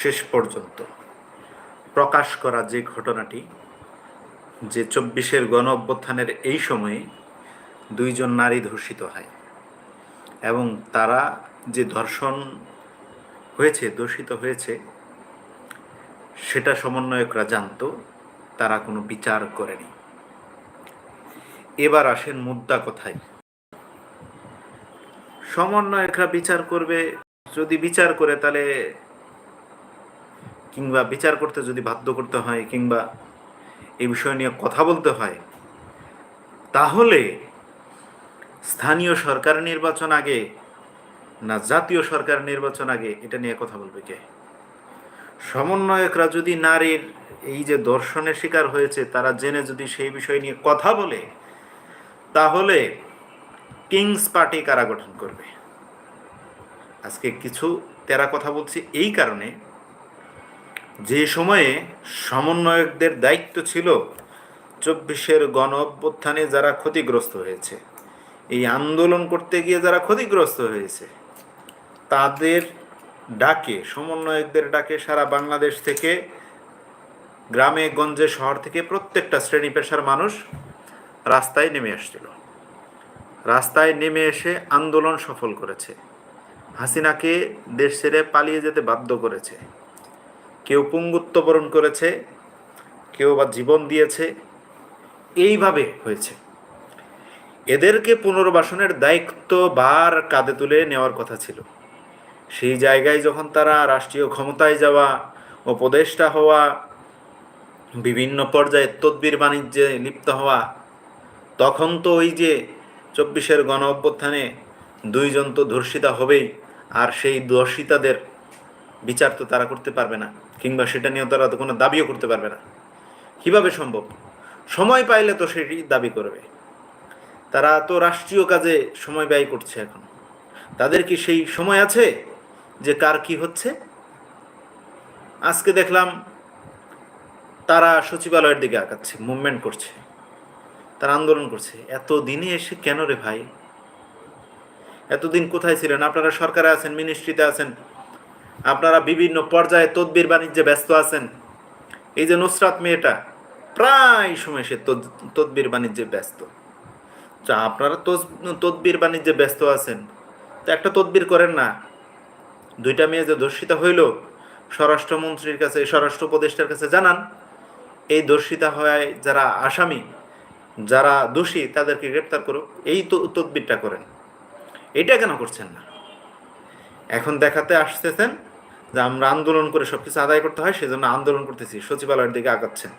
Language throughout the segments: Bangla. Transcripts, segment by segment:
শেষ পর্যন্ত প্রকাশ করা যে ঘটনাটি, যে চব্বিশের গণ অভ্যুত্থানের এই সময়ে দুইজন নারী ধর্ষিত হয় এবং তারা যে ধর্ষণ হয়েছে, দূষিত হয়েছে, সেটা সমন্বয়করা জানতো, তারা কোনো বিচার করেনি। এবার আসেন মুদ্রা কথায়। সমন্বয়করা বিচার করবে, যদি বিচার করে তাহলে কিংবা বিচার করতে যদি বাধ্য করতে হয় কিংবা এই বিষয় নিয়ে কথা বলতে হয়, তাহলে স্থানীয় সরকার নির্বাচন আগে না জাতীয় সরকার নির্বাচন আগে এটা নিয়ে কথা বলবে কে? সমন্বয়করা যদি নারীর এই যে দর্শনের শিকার হয়েছে, তারা জেনে যদি সেই বিষয় নিয়ে কথা বলে, তাহলে কিংস পার্টি কারা গঠন করবে? আজকে কিছু তেরা কথা বলছি এই কারণে। যে সময়ে সমন্বয়কদের দায়িত্ব ছিল, চব্বিশের গণ অভ্যুত্থানে যারা ক্ষতিগ্রস্ত হয়েছে, এই আন্দোলন করতে গিয়ে যারা ক্ষতিগ্রস্ত হয়েছে, তাদের ডাকে, সমন্বয়কদের ডাকে সারা বাংলাদেশ থেকে, গ্রামে, গঞ্জে, শহর থেকে প্রত্যেকটা শ্রেণি পেশার মানুষ রাস্তায় নেমে আসছিল। রাস্তায় নেমে এসে আন্দোলন সফল করেছে। হাসিনাকে দেশ ছেড়ে পালিয়ে যেতে বাধ্য করেছে। কেউ পুঙ্গুত্ব বরণ করেছে, কেউ বা জীবন দিয়েছে, এইভাবে হয়েছে। এদেরকে পুনর্বাসনের দায়িত্ব বার কাঁধে তুলে নেওয়ার কথা ছিল। সেই জায়গায় যখন তারা রাষ্ট্রীয় ক্ষমতায় যাওয়া, উপদেষ্টা হওয়া, বিভিন্ন পর্যায়ে তদ্বির বাণিজ্যে লিপ্ত হওয়া, তখন তো ওই যে চব্বিশের গণ অভ্যুত্থানে দুইজন তো ধর্ষিতা হবেই, আর সেই ধর্ষিতাদের বিচার তো তারা করতে পারবে না। কিংবা সেটা নিয়েও তারা কোনো দাবিও করতে পারবে না। কীভাবে সম্ভব? সময় পাইলে তো সেটি দাবি করবে। তারা তো রাষ্ট্রীয় কাজে সময় ব্যয় করছে এখন। তাদের কি সেই সময় আছে যে কার কি হচ্ছে? আজকে দেখলাম তারা সচিবালয়ের দিকে আঁকাচ্ছে মুভমেন্ট করছে। তারা আন্দোলন করছে। এত দিনে এসে কেন রে ভাই? এতদিন কোথায় ছিলেন? আপনারা সরকারে আছেন মিনিস্ট্রিতে আছেন আপনারা বিভিন্ন পর্যায়ে তদবির বাণিজ্যে ব্যস্ত আছেন। এই যে নুসরাত মেয়েটা, প্রায় সময় সে তদ- তদবির বাণিজ্যে ব্যস্ত। যা আপনারা তস- তদবির বাণিজ্যে ব্যস্ত আছেন। তো একটা তদবির করেন না। দুইটা মেয়ে যে দর্শিতা হইল, স্বরাষ্ট্রমন্ত্রীর কাছে, স্বরাষ্ট্র উপদেষ্টার কাছে জানান, এই দর্শিতা হয় যারা আসামি, যারা দোষী, তাদেরকে গ্রেপ্তার করুক। এই তদবিরটা করেন। এটা কেন করছেন না? এখন দেখাতে আসতেছেন যে আমরা আন্দোলন করে সবকিছু আদায় করতে হয়, সেজন্য আন্দোলন করতেছি। সচিবালয়ের দিকে আগাচ্ছেন।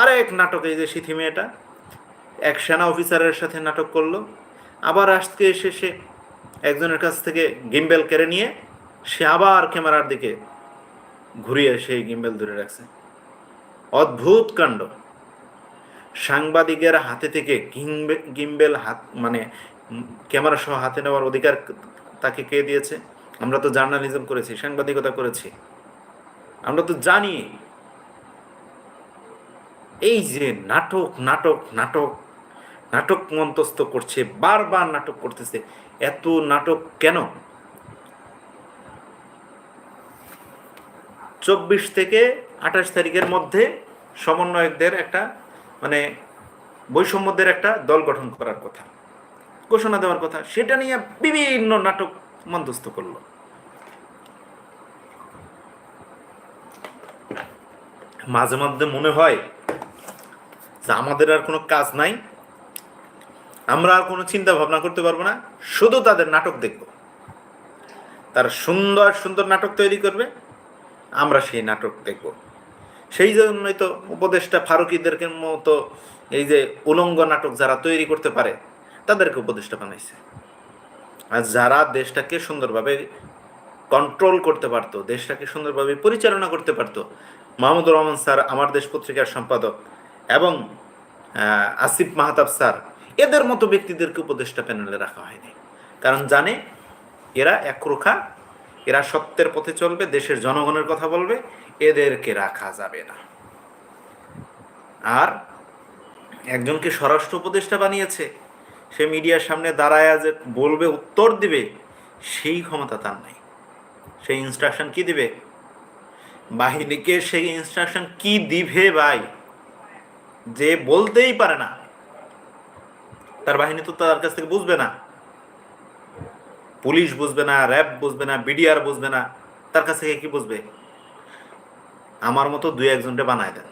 আর এক নাটক, এই যে সিথি মেয়েটা, এক সেনা অফিসারের সাথে নাটক করল। আবার আজকে এসে সে একজনের কাছ থেকে গিম্বেল কেড়ে নিয়ে, সে আবার ক্যামেরার দিকে ঘুরিয়ে সেই গিম্বেল ধরে রাখছে। অদ্ভুত কাণ্ড। সাংবাদিকের হাতে থেকে গিম্বেল হাত মানে ক্যামেরা সহ হাতে নেওয়ার অধিকার তাকে কে দিয়েছে? আমরা তো জার্নালিজম করেছি, সাংবাদিকতা করেছি। আমরা তো জানি এই যে নাটক নাটক নাটক নাটক মন্তস্থ করছে, বারবার নাটক করতেছে, এত নাটক কেন? চব্বিশ থেকে আঠাশ তারিখের মধ্যে সমন্বয়কদের একটা মানে বৈষম্যদের একটা দল গঠন করার কথা, ঘোষণা দেওয়ার কথা, সেটা নিয়ে বিভিন্ন নাটক মন্তস্থ করল। মাঝে মধ্যে মনে হয় যে আমাদের আর কোনো কাজ নাই, আমরা আর কোনো চিন্তা ভাবনা করতে পারব না, শুধু তাদের নাটক দেখব। তারা সুন্দর সুন্দর নাটক তৈরি করবে, আমরা সেই নাটক দেখব। সেই জন্যই তো উপদেশটা ফারুকিদেরকে মতো এই যে উলঙ্গ নাটক যারা তৈরি করতে পারে, তাদেরকে উপদেশটা বানাইছে। যারা দেশটাকে সুন্দরভাবে কন্ট্রোল করতে পারতো, দেশটাকে সুন্দরভাবে পরিচালনা করতে পারতো, মাহমুদুর রহমান স্যার আমার দেশ পত্রিকার সম্পাদক এবং আসিফ মাহতাব স্যার, এদের মতো ব্যক্তিদেরকে উপদেষ্টা প্যানেলে রাখা হয়নি। কারণ জানে, এরা একরোখা এরা সত্যের পথে চলবে, দেশের জনগণের কথা বলবে, এদেরকে রাখা যাবে না। আর একজনকে স্বরাষ্ট্র উপদেষ্টা বানিয়েছে সে মিডিয়ার সামনে দাঁড়ায় যে বলবে, উত্তর দিবে, সেই ক্ষমতা তার নাই। সেই ইনস্ট্রাকশন কি দিবে? বাহিনীকে সেই ইনস্ট্রাকশন কি দিবে ভাই? যে বলতেই পারে না। তার বাহিনী তো তার কাছ থেকে বুঝবে না। পুলিশ বুঝবে না, র্যাব বুঝবে না, বিডিআর বুঝবে না। তার কাছ থেকে কি বুঝবে? আমার মতো দুই একজনকে বানায় দেন।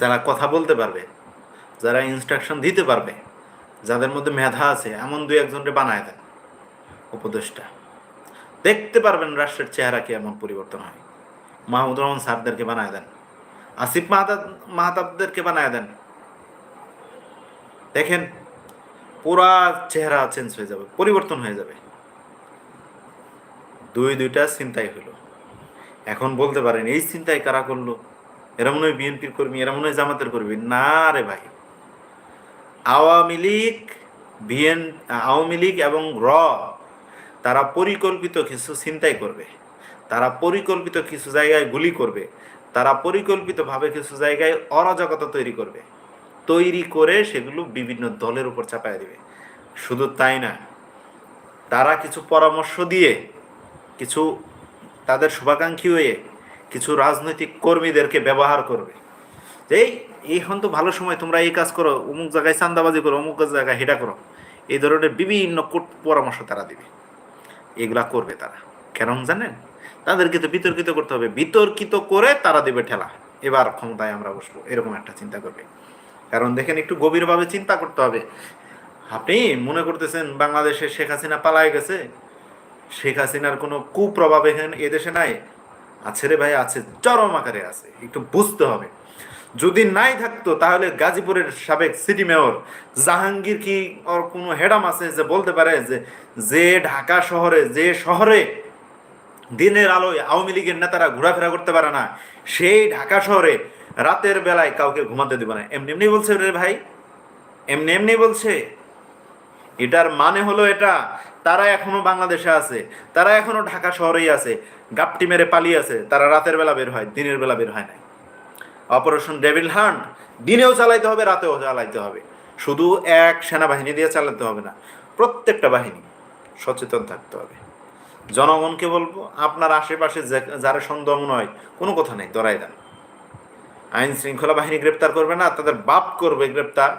যারা কথা বলতে পারবে যারা ইনস্ট্রাকশন দিতে পারবে, যাদের মধ্যে মেধা আছে, এমন দুই একজনকে বানায় দেন উপদেষ্টা। দেখতে পারবেন রাষ্ট্রের চেহারা কি এমন পরিবর্তন হয়। মাহমুদুর রহমান স্যারদেরকে বানায় দেন। আসিফ মাহাতাব মাহাতাবদেরকে বানায় দেন। দেখেন, পুরা চেহারা চেঞ্জ হয়ে যাবে, পরিবর্তন হয়ে যাবে। দুই দুইটা চিন্তাই হলো। এখন বলতে পারেন, এই চিন্তায় কারা করল? এরা মনে হয় বিএনপির কর্মী, এরা মনে হয় জামাতের কর্মী। না রে ভাই। আওয়ামী লীগ, বিএন, আওয়ামী লীগ এবং র, তারা পরিকল্পিত কিছু চিন্তাই করবে। তারা পরিকল্পিত কিছু জায়গায় গুলি করবে। তারা পরিকল্পিতভাবে কিছু জায়গায় অরাজকতা তৈরি করবে। তৈরি করে সেগুলো বিভিন্ন দলের উপর চাপায় দেবে। শুধু তাই না, তারা কিছু পরামর্শ দিয়ে, কিছু তাদের শুভাকাঙ্ক্ষী হয়ে, কিছু রাজনৈতিক কর্মীদেরকে ব্যবহার করবে। এই এখন তো ভালো সময়, তোমরা এই কাজ করো, অমুক জায়গায় চান্দাবাজি করো, অমুক জায়গায় হেটা করো। এই ধরনের বিভিন্ন পরামর্শ তারা দিবে। এগুলা করবে তারা। কেন জানেন? তাদেরকে তো বিতর্কিত করতে হবে। বিতর্কিত করে তারা দেবে ঠেলা। এবার ক্ষমতায় আমরা বসবো। এরকম একটা চিন্তা করবে। কারণ দেখেন, একটু গভীরভাবে চিন্তা করতে হবে। আপনি মনে করতেছেন বাংলাদেশে শেখ হাসিনা পালায় গেছে? শেখ হাসিনার কোনো কুপ্রভাব এখানে এদেশে নাই? আছে রে ভাই, আছে। চরম আকারে আছে। একটু বুঝতে হবে। যদি নাই থাকতো, তাহলে গাজীপুরের সাবেক সিটি মেয়র জাহাঙ্গীর কি ওর কোনো হেডাম আছে যে বলতে পারে যে যে ঢাকা শহরে, যে শহরে দিনের আলোয় আওয়ামী লীগের নেতারা ঘোরাফেরা করতে পারে না, সেই ঢাকা শহরে রাতের বেলায় কাউকে ঘুমাতে দেবে না। এমনি এমনি বলছে রে ভাই, এমনি এমনি বলছে। এটার মানে হলো এটা, তারা এখনও বাংলাদেশে আছে, তারা এখনও ঢাকা শহরেই আছে, গাপটি মেরে পালিয়ে আছে, তারা রাতের বেলা বের হয়, দিনের বেলা বের হয় নাই। অপারেশন ডেভিল হান্ট, দিনেও চালাইতে হবে, রাতেও চালাইতে হবে। শুধু এক সেনাবাহিনী দিয়ে চালাতে হবে না, প্রত্যেকটা বাহিনী সচেতন থাকতে হবে। জনগণকে বলব, আপনার আশেপাশে যারা সন্দেহ হয়, কোনো কথা নেই ধরাই দেন। আইন শৃঙ্খলা বাহিনী গ্রেপ্তার করবে না, তাদের বাপ করবে গ্রেপ্তার।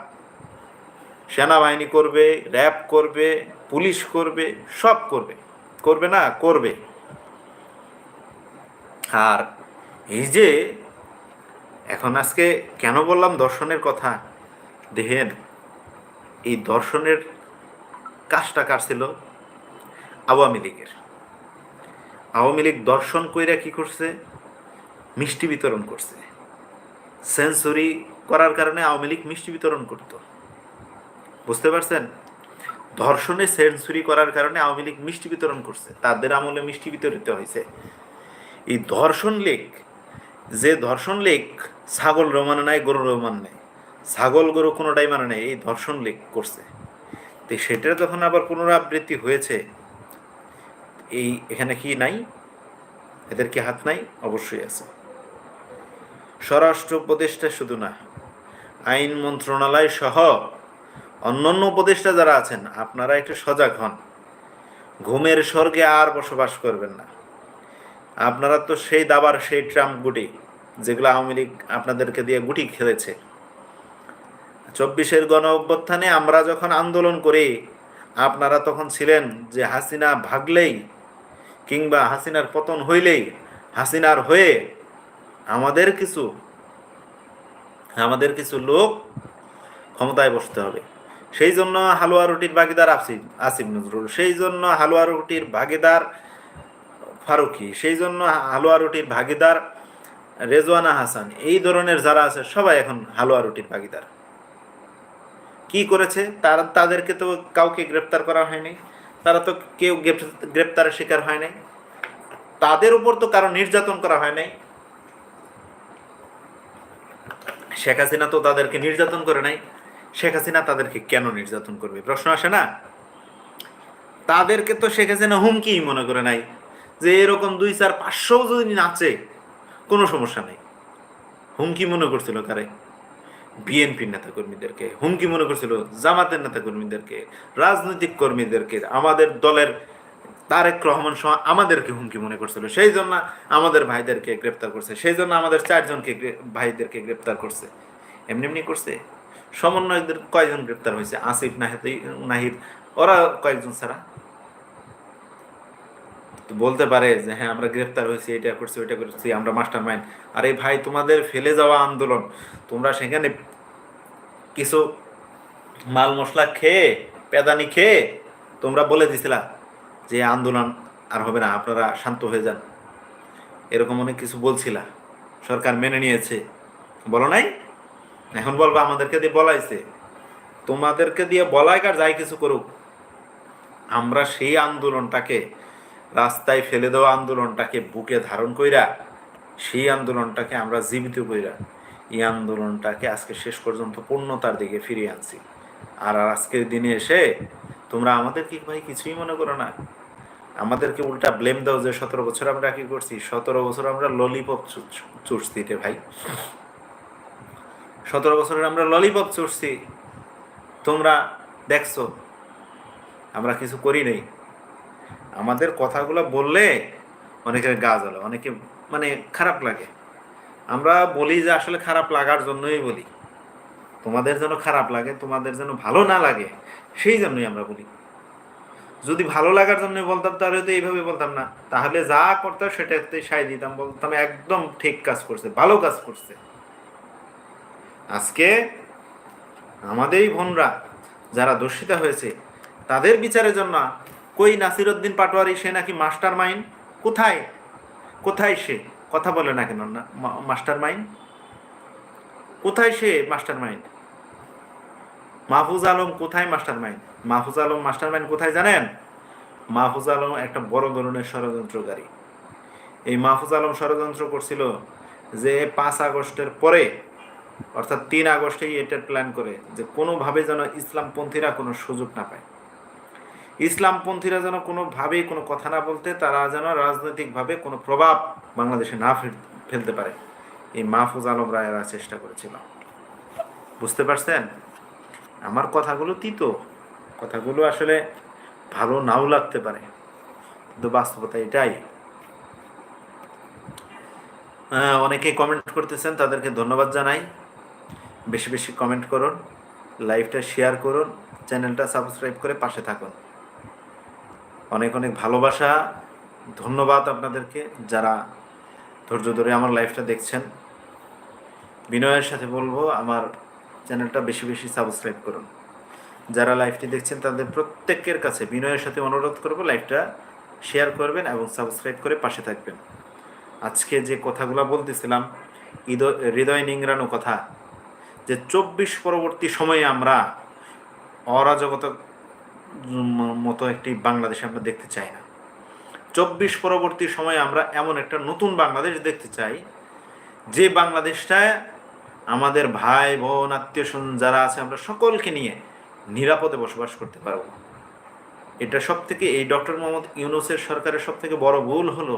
সেনাবাহিনী করবে, র্যাব করবে, পুলিশ করবে, সব করবে। করবে না, করবে। আর এই যে এখন আজকে কেন বললাম দর্শনের কথা? দেখেন, এই দর্শনের কাজটা কার ছিল? আওয়ামী লীগের। আওয়ামী লীগ দর্শন কইরা কি করছে? মিষ্টি বিতরণ করছে। সেঞ্চুরি করার কারণে আওয়ামী লীগ মিষ্টি বিতরণ করতো। বুঝতে পারছেন? ধর্ষণে সেঞ্চুরি করার কারণে আওয়ামী লীগ মিষ্টি বিতরণ করছে। তাদের আমলে মিষ্টি বিতরিত হয়েছে। এই ধর্ষণ লেখ যে ধর্ষণ লেখ ছাগল রোমান নাই, গরু রোমান নেই। ছাগল গরু কোনোটাই মানে নেই, এই ধর্ষণ লেখ করছে। তো সেটা যখন আবার পুনরাবৃত্তি হয়েছে, এই এখানে কি নাই? এদের কি হাত নাই? অবশ্যই আছে। স্বরাষ্ট্র উপদেষ্টা শুধু না, আইন মন্ত্রণালয় সহ অন্যান্য উপদেষ্টা যারা আছেন, আপনারা একটু সজাগ হন। ঘুমের স্বর্গে আর বসবাস করবেন না। আপনারা তো সেই দাবার, সেই ট্রাম্প গুটি যেগুলো আওয়ামী লীগ আপনাদেরকে দিয়ে গুটি খেলেছে। চব্বিশের গণ অভ্যুত্থানে আমরা যখন আন্দোলন করি, আপনারা তখন ছিলেন যে হাসিনা ভাগলেই কিংবা হাসিনার পতন হইলেই হাসিনার হয়ে আমাদের কিছু আমাদের কিছু লোক ক্ষমতায় বসতে হবে। সেই জন্য হালুয়া রুটির ভাগিদার আসিফ আসিফ নজরুল, সেই জন্য হালুয়া রুটির ভাগিদার ফারুকি, সেই জন্য হালুয়া রুটির ভাগিদার রেজওয়ানা হাসান, এই ধরনের যারা আছে, সবাই এখন হালুয়া রুটির ভাগিদার। কি করেছে? তারা তাদেরকে তো কাউকে গ্রেপ্তার করা হয়নি। তারা তো কেউ গ্রেপ- গ্রেপ্তারের শিকার হয় নাই। তাদের উপর তো কারও নির্যাতন করা হয় নাই। শেখ হাসিনা তো তাদেরকে নির্যাতন করে নাই। শেখ হাসিনা তাদেরকে কেন নির্যাতন করবে? প্রশ্ন আসে না? তাদেরকে তো শেখ হাসিনা হুমকি মনে করে নাই যে এরকম দুই চার পাঁচশো যদি নাচে কোনো সমস্যা নেই। হুমকি মনে করছিল কারে? বিএনপির নেতা কর্মীদেরকে হুমকি মনে করছিল জামাতের নেতা কর্মীদেরকে রাজনৈতিক কর্মীদেরকে, আমাদের দলের তারেক রহমান সহ আমাদেরকে হুমকি মনে করছিল। সেই জন্য আমাদের ভাইদেরকে গ্রেপ্তার করছে। সেই জন্য আমাদের চারজনকে ভাইদেরকে গ্রেপ্তার করছে। এমনি এমনি করছে। সমন্বয়দের কয়জন গ্রেপ্তার হয়েছে? আসিফ, নাহিদ নাহিদ। ওরা কয়েকজন ছাড়া। বলতে পারে যে হ্যাঁ আমরা গ্রেফতার হয়েছি, এটা করছি, ওইটা করছি, আমরা মাস্টার মাইন্ড আরে ভাই, তোমাদের ফেলে যাওয়া আন্দোলন। তোমরা সেখানে কিছু মাল মশলা খেয়ে, পেদানি খেয়ে তোমরা বলে দিছিলা যে আন্দোলন আর হবে না, আপনারা শান্ত হয়ে যান। এরকম অনেক কিছু বলছিলা। সরকার মেনে নিয়েছে। বলো নাই? এখন বলব, আমাদেরকে দিয়ে বলাইছে। তোমাদেরকে দিয়ে বলাইকার যাই কিছু করুক, আমরা সেই আন্দোলনটাকে রাস্তায় ফেলে দেওয়া আন্দোলনটাকে বুকে ধারণ কইরা, সেই আন্দোলনটাকে আমরা জীবিত কইরা, এই আন্দোলনটাকে আজকে শেষ পর্যন্ত পূর্ণতার দিকে ফিরিয়ে আনছি। আর আজকের দিনে এসে তোমরা আমাদেরকে ভাই কিছুই মনে করো না? আমাদেরকে উল্টা ব্লেম দাও যে সতেরো বছর আমরা কি করছি? সতেরো বছর আমরা ললিপপ চুষছি রে ভাই। সতেরো বছরের আমরা ললিপপ চুষছি তোমরা দেখছ, আমরা কিছু করি নেই। আমাদের কথাগুলো বললে অনেকের গা জ্বলে, অনেকে মানে খারাপ লাগে। আমরা বলি যে আসলে খারাপ লাগার জন্যই বলি। তোমাদের যেন খারাপ লাগে, তোমাদের যেন ভালো না লাগে, সেই জন্যই আমরা বলি। যদি ভালো লাগার জন্য বলতাম, তাহলে তো এইভাবে বলতাম না। তাহলে যা করতাম সেটাতে সাই দিতাম, বলতাম একদম ঠিক কাজ করছে, ভালো কাজ করছে। আজকে আমাদের এই বোনরা যারা দর্শিতা হয়েছে, তাদের বিচারের জন্য কই নাসিরউদ্দিন পাটোয়ারি, সে নাকি মাস্টার মাইন্ড কোথায়? কোথায় সে? কথা বলে না কেন না মাস্টার মাইন্ড কোথায় সে মাস্টার মাইন্ড মাহফুজ আলম কোথায় master mind Mahfuz Alam master mind কোথায় জানেন? মাহফুজ আলম একটা বড় ধরনের ষড়যন্ত্রকারী। এই মাহফুজ আলম ষড়যন্ত্র করছিল যে পাঁচ আগস্টের পরে, অর্থাৎ তিন আগস্টেই এটা প্ল্যান করে যে কোনোভাবে যেন ইসলামপন্থীরা কোনো সুযোগ না পায়। ইসলামপন্থীরা যেন কোনোভাবেই কোনো কথা না বলতে তারা যেন রাজনৈতিকভাবে কোনো প্রভাব বাংলাদেশে না ফেলতে পারে। এই মাহফুজ আলম রায়েরা চেষ্টা করেছিল। বুঝতে পারছেন? আমার কথাগুলো তিতো। কথাগুলো আসলে ভালো নাও লাগতে পারে। কিন্তু বাস্তবতা এটাই। আহ, অনেকেই কমেন্ট করতেছেন তাদেরকে ধন্যবাদ জানাই। বেশি বেশি কমেন্ট করুন লাইভটা শেয়ার করুন চ্যানেলটা সাবস্ক্রাইব করে পাশে থাকুন। অনেক অনেক ভালোবাসা, ধন্যবাদ আপনাদেরকে যারা ধৈর্য ধরে আমার লাইফটা দেখছেন। বিনয়ের সাথে বলব, আমার চ্যানেলটা বেশি বেশি সাবস্ক্রাইব করুন। যারা লাইভটি দেখছেন, তাদের প্রত্যেকের কাছে বিনয়ের সাথে অনুরোধ করব লাইভটা শেয়ার করবেন এবং সাবস্ক্রাইব করে পাশে থাকবেন। আজকে যে কথাগুলো বলতেছিলাম হৃদয় নিংড়ানো কথা, যে চব্বিশ পরবর্তী সময়ে আমরা অরাজকতা মতো একটি বাংলাদেশ আমরা দেখতে চাই না। চব্বিশ পরবর্তী সময়ে আমরা এমন একটা নতুন বাংলাদেশ দেখতে চাই, যে বাংলাদেশটা আমাদের ভাই, বোন, আত্মীয় স্বজন যারা আছে, আমরা সকলকে নিয়ে নিরাপদে বসবাস করতে পারব। এটা সব থেকে এই ডক্টর মোহাম্মদ ইউনুসের সরকারের সব থেকে বড় ভুল হলো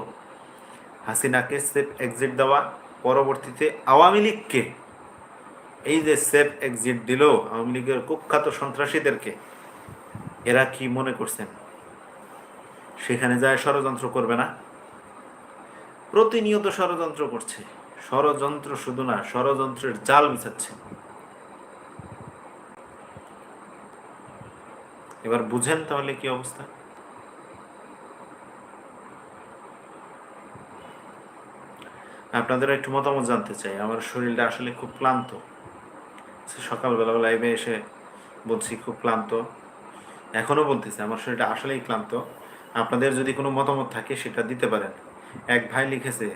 হাসিনাকে সেফ এক্সিট দেওয়া। পরবর্তীতে আওয়ামী লীগকে এই যে সেফ এক্সিট দিল, আওয়ামী লীগের কুখ্যাত সন্ত্রাসীদেরকে এরা কি মনে করছেন? সেখানে যায় ষড়যন্ত্র করবে না? প্রতিনিয়ত ষড়যন্ত্র করছে। ষড়যন্ত্র শুধু না, ষড়যন্ত্রের জাল বিছাচ্ছে। এবার বুঝেন তাহলে কি অবস্থা? আপনাদের একটু মতামত জানতে চাই। আমার শরীরটা আসলে খুব ক্লান্ত। সকালবেলা লাইভে এসে বলছি খুব ক্লান্ত। এখনও বলতেছি, আমার শরীরটা আসলেই ক্লান্ত। আপনাদের যদি কোনো মতামত থাকে, সেটা দিতে পারেন। এক ভাই লিখেছে,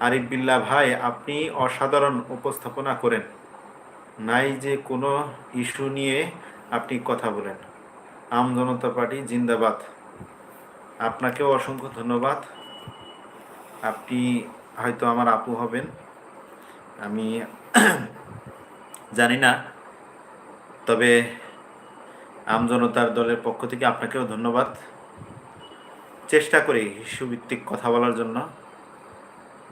আরিফ বিল্লা ভাই, আপনি অসাধারণ উপস্থাপনা করেন। নাই যে কোনো ইস্যু নিয়ে আপনি কথা বলেন। আম জনতা পার্টি জিন্দাবাদ। আপনাকেও অসংখ্য ধন্যবাদ। আপনি হয়তো আমার আপু হবেন। আমি জানি না। তবে আমজনতার দলের পক্ষ থেকে আপনাকেও ধন্যবাদ। চেষ্টা করি ইস্যুভিত্তিক কথা বলার জন্য।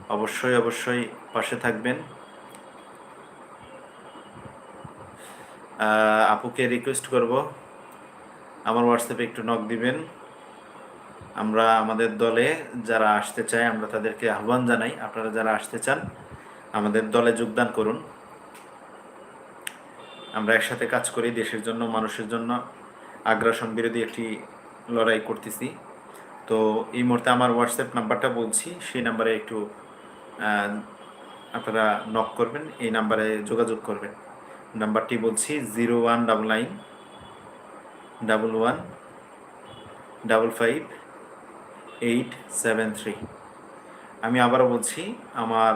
অবশ্যই অবশ্যই পাশে থাকবেন। আপুকে রিকোয়েস্ট করব। আমার হোয়াটসঅ্যাপে একটু নক দিবেন। আমরা আমাদের দলে যারা আসতে চায়, আমরা তাদেরকে আহ্বান জানাই। আপনারা যারা আসতে চান, আমাদের দলে যোগদান করুন। আমরা একসাথে কাজ করি দেশের জন্য, মানুষের জন্য আগ্রাসন বিরোধী একটি লড়াই করতেছি। তো এই মুহূর্তে আমার হোয়াটসঅ্যাপ নাম্বারটা বলছি, সেই নাম্বারে একটু আপনারা নক করবেন, এই নাম্বারে যোগাযোগ করবেন। নাম্বারটি বলছি zero one double nine double one double five eight seven three. আমি আবারও বলছি, আমার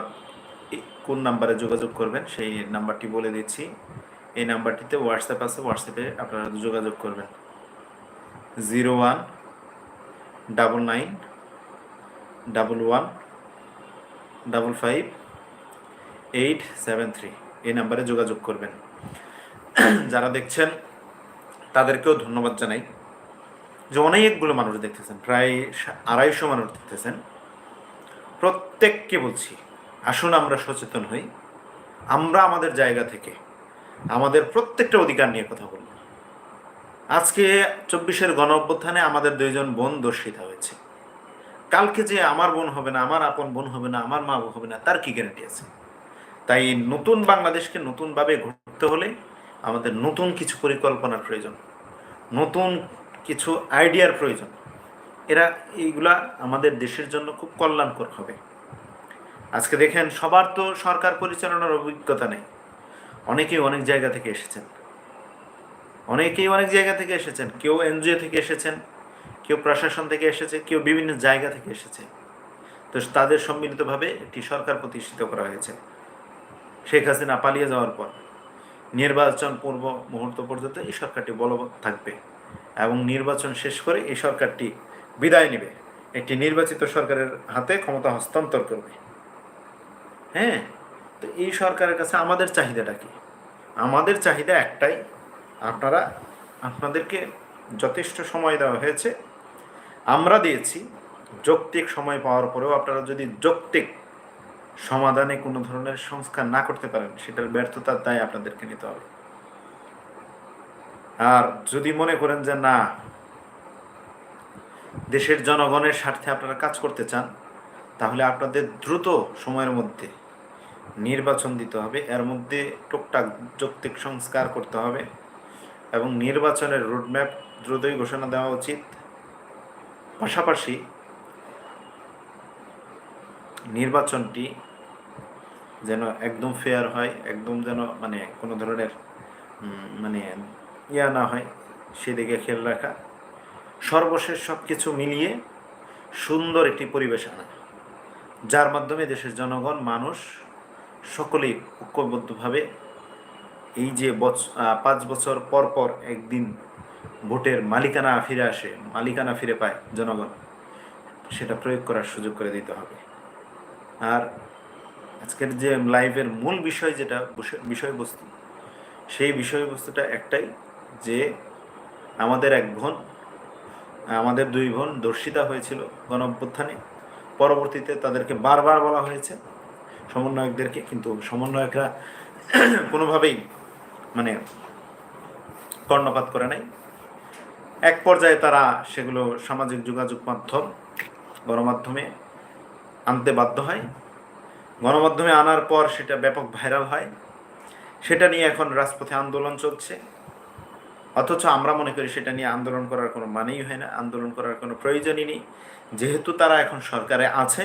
কোন নাম্বারে যোগাযোগ করবেন, সেই নাম্বারটি বলে দিচ্ছি। এই নাম্বারটিতে হোয়াটসঅ্যাপ আছে হোয়াটসঅ্যাপে আপনারা যোগাযোগ করবেন। Zero one, double nine, double one, double five, eight, seven, three এই নাম্বারে যোগাযোগ করবেন। যারা দেখছেন, তাদেরকেও ধন্যবাদ জানাই। যে অনেকগুলো মানুষ দেখতেছেন, প্রায় আড়াইশো মানুষ দেখতেছেন। প্রত্যেককে বলছি, আসুন আমরা সচেতন হই। আমরা আমাদের জায়গা থেকে আমাদের প্রত্যেকটা অধিকার নিয়ে কথা বলব আজকে চব্বিশের গণ অভ্যুত্থানে আমাদের দুইজন বোন দর্শিতা হয়েছে। কালকে যে আমার বোন হবে না, আমার আপন বোন হবে না, আমার মা হবে না, তার কি গ্যারান্টি আছে? তাই নতুন বাংলাদেশকে নতুনভাবে ঘুরতে হলে আমাদের নতুন কিছু পরিকল্পনার প্রয়োজন, নতুন কিছু আইডিয়ার প্রয়োজন। এরা এইগুলা আমাদের দেশের জন্য খুব কল্যাণকর হবে। আজকে দেখেন, সবার তো সরকার পরিচালনার অভিজ্ঞতা নেই। অনেকেই অনেক জায়গা থেকে এসেছেন। অনেকেই অনেক জায়গা থেকে এসেছেন। কেউ এনজিও থেকে এসেছেন, কেউ প্রশাসন থেকে এসেছে, কেউ বিভিন্ন জায়গা থেকে এসেছে। তো তাদের সম্মিলিতভাবে একটি সরকার প্রতিষ্ঠিত করা হয়েছে। শেখ হাসিনা পালিয়ে যাওয়ার পর, নির্বাচন পূর্ব মুহূর্ত পর্যন্ত এই সরকারটি বলবৎ থাকবে এবং নির্বাচন শেষ করে এই সরকারটি বিদায় নেবে। একটি নির্বাচিত সরকারের হাতে ক্ষমতা হস্তান্তর করবে। হ্যাঁ তো এই সরকারের কাছে আমাদের চাহিদাটা কি? আমাদের চাহিদা একটাই, আপনারা, আপনাদেরকে যথেষ্ট সময় দেওয়া হয়েছে। আমরা দিয়েছি, যৌক্তিক সময় পাওয়ার পরেও আপনারা যদি যৌক্তিক সমাধানে কোনো ধরনের সংস্কার না করতে পারেন, সেটার ব্যর্থতার দায় আপনাদেরকে নিতে হবে। আর যদি মনে করেন যে না, দেশের জনগণের স্বার্থে আপনারা কাজ করতে চান, তাহলে আপনাদের দ্রুত সময়ের মধ্যে নির্বাচন দিতে হবে, এর মধ্যে টুকটাক যৌক্তিক সংস্কার করতে হবে এবং নির্বাচনের রোডম্যাপ দ্রুতই ঘোষণা দেওয়া উচিত। পাশাপাশি নির্বাচনটি যেন একদম ফেয়ার হয়, একদম যেন মানে কোনো ধরনের মানে ইয়া না হয়, সেদিকে খেয়াল রাখা। সর্বশেষ সব কিছু মিলিয়ে সুন্দর একটি পরিবেশ আনা, যার মাধ্যমে দেশের জনগণ, মানুষ সকলেই ঐক্যবদ্ধভাবে এই যে বছ- পাঁচ বছর পর পর একদিন ভোটের মালিকানা ফিরে আসে, মালিকানা ফিরে পায় জনগণ, সেটা প্রয়োগ করার সুযোগ করে দিতে হবে। আর আজকের যে লাইভের মূল বিষয় যেটা, বসে- বিষয়বস্তু, সেই বিষয়বস্তুটা একটাই যে আমাদের এক বোন, আমাদের দুই বোন দর্শিতা হয়েছিল গণ অভ্যুত্থানে পরবর্তীতে তাদেরকে বারবার বলা হয়েছে। সমন্বয়কদেরকে, কিন্তু সমন্বয়করা কোনোভাবেই মানে কর্ণপাত করে নাই। এক পর্যায়ে তারা সেগুলো সামাজিক যোগাযোগ মাধ্যম, গণমাধ্যমে আনতে বাধ্য হয়। গণমাধ্যমে আনার পর সেটা ব্যাপক ভাইরাল হয়। সেটা নিয়ে এখন রাজপথে আন্দোলন চলছে। অথচ আমরা মনে করি সেটা নিয়ে আন্দোলন করার কোনো মানেই হয় না, আন্দোলন করার কোনো প্রয়োজনই নেই। যেহেতু তারা এখন সরকারে আছে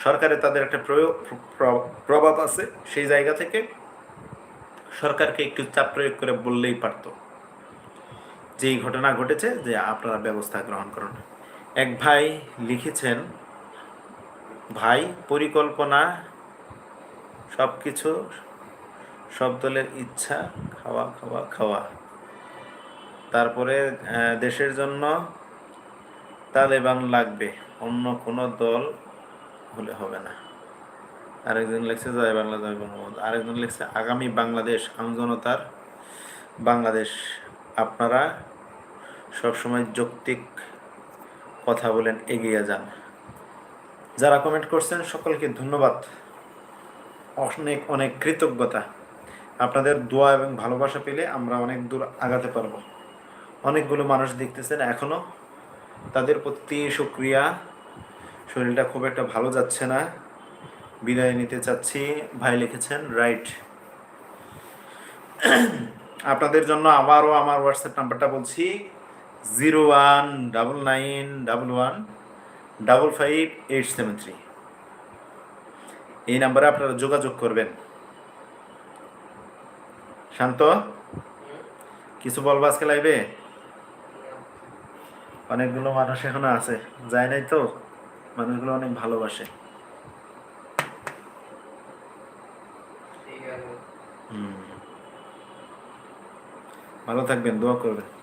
সরকারে তাদের একটা প্রয়োগ প্র- প্রভাব আছে, সেই জায়গা থেকে সরকারকে একটু চাপ প্রয়োগ করে বললেই পারত যে ঘটনা ঘটেছে, যে আপনারা ব্যবস্থা গ্রহণ করুন। এক ভাই লিখেছেন, ভাই, পরিকল্পনা সব কিছু সব দলের ইচ্ছা, খাওয়া খাওয়া খাওয়া। তারপরে দেশের জন্য তালেবান লাগবে। অন্য কোনো দল হলে হবে না। আরেকজন লিখছে, জয় বাংলা, জয় বঙ্গবন্ধু। আরেকজন লিখছে, আগামী বাংলাদেশ আমজনতার বাংলাদেশ। আপনারা সবসময় যৌক্তিক কথা বলেন, এগিয়ে যান। যারা কমেন্ট করছেন, সকলকে ধন্যবাদ। অনেক অনেক কৃতজ্ঞতা। আপনাদের দোয়া এবং ভালোবাসা পেলে আমরা অনেক দূর আগাতে পারব। অনেকগুলো মানুষ দেখতেছেন এখনও তাদের প্রতি সুক্রিয়া শরীরটা খুব একটা ভালো যাচ্ছে না। বিদায় নিতে চাচ্ছি। ভাই লিখেছেন রাইট আপনাদের জন্য আবারও আমার হোয়াটসঅ্যাপ নাম্বারটা বলছি zero one double nine double one double five eight seven three এই নাম্বারে আপনারা যোগাযোগ করবেন। শান্ত, কিছু বলব আজকে লাইভে অনেকগুলো মানুষ এখনও আছে, যায় নাই তো? মানুষগুলো অনেক ভালোবাসে। ভালো থাকবেন দোয়া করবেন।